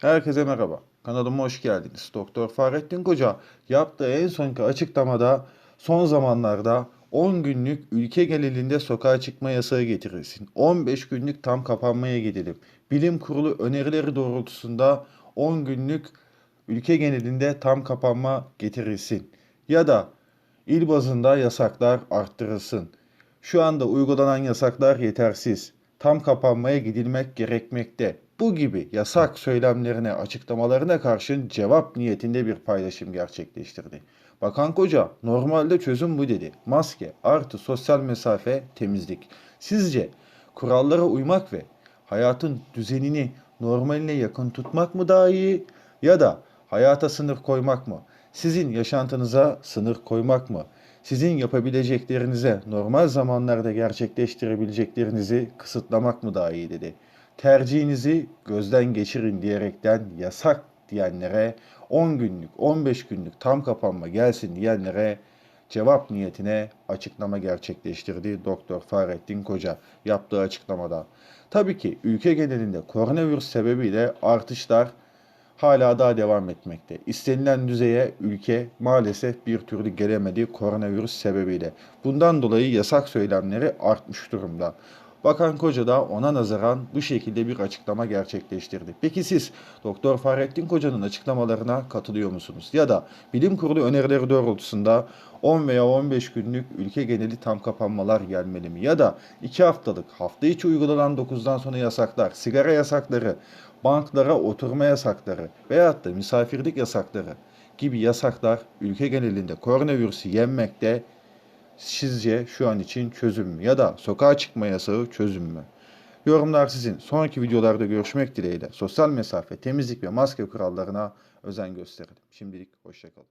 Herkese merhaba. Kanalıma hoş geldiniz. Doktor Fahrettin Koca yaptığı en sonki açıklamada son zamanlarda 10 günlük ülke genelinde sokağa çıkma yasağı getirilsin. 15 günlük tam kapanmaya gidelim. Bilim kurulu önerileri doğrultusunda 10 günlük ülke genelinde tam kapanma getirilsin. Ya da il bazında yasaklar arttırılsın. Şu anda uygulanan yasaklar yetersiz. Tam kapanmaya gidilmek gerekmekte. Bu gibi yasak söylemlerine, açıklamalarına karşın cevap niyetinde bir paylaşım gerçekleştirdi. Bakan Koca normalde çözüm bu dedi. Maske artı sosyal mesafe temizlik. Sizce kurallara uymak ve hayatın düzenini normaline yakın tutmak mı daha iyi ya da hayata sınır koymak mı? Sizin yaşantınıza sınır koymak mı? Sizin yapabileceklerinize normal zamanlarda gerçekleştirebileceklerinizi kısıtlamak mı daha iyi dedi. Tercihinizi gözden geçirin diyerekten yasak diyenlere 10 günlük, 15 günlük tam kapanma gelsin diyenlere cevap niyetine açıklama gerçekleştirdi Doktor Fahrettin Koca yaptığı açıklamada. Tabii ki ülke genelinde koronavirüs sebebiyle artışlar hala daha devam etmekte. İstenilen düzeye ülke maalesef bir türlü gelemedi koronavirüs sebebiyle. Bundan dolayı yasak söylemleri artmış durumda. Bakan Koca da ona nazaran bu şekilde bir açıklama gerçekleştirdi. Peki siz Doktor Fahrettin Koca'nın açıklamalarına katılıyor musunuz? Ya da bilim kurulu önerileri doğrultusunda 10 veya 15 günlük ülke geneli tam kapanmalar gelmeli mi? Ya da 2 haftalık hafta içi uygulanan 9'dan sonra yasaklar, sigara yasakları, banklara oturma yasakları veyahut da misafirlik yasakları gibi yasaklar ülke genelinde koronavirüsü yenmekte sizce şu an için çözüm mü? Ya da sokağa çıkma yasağı çözüm mü? Yorumlar sizin. Sonraki videolarda görüşmek dileğiyle. Sosyal mesafe, temizlik ve maske kurallarına özen gösterelim. Şimdilik hoşçakalın.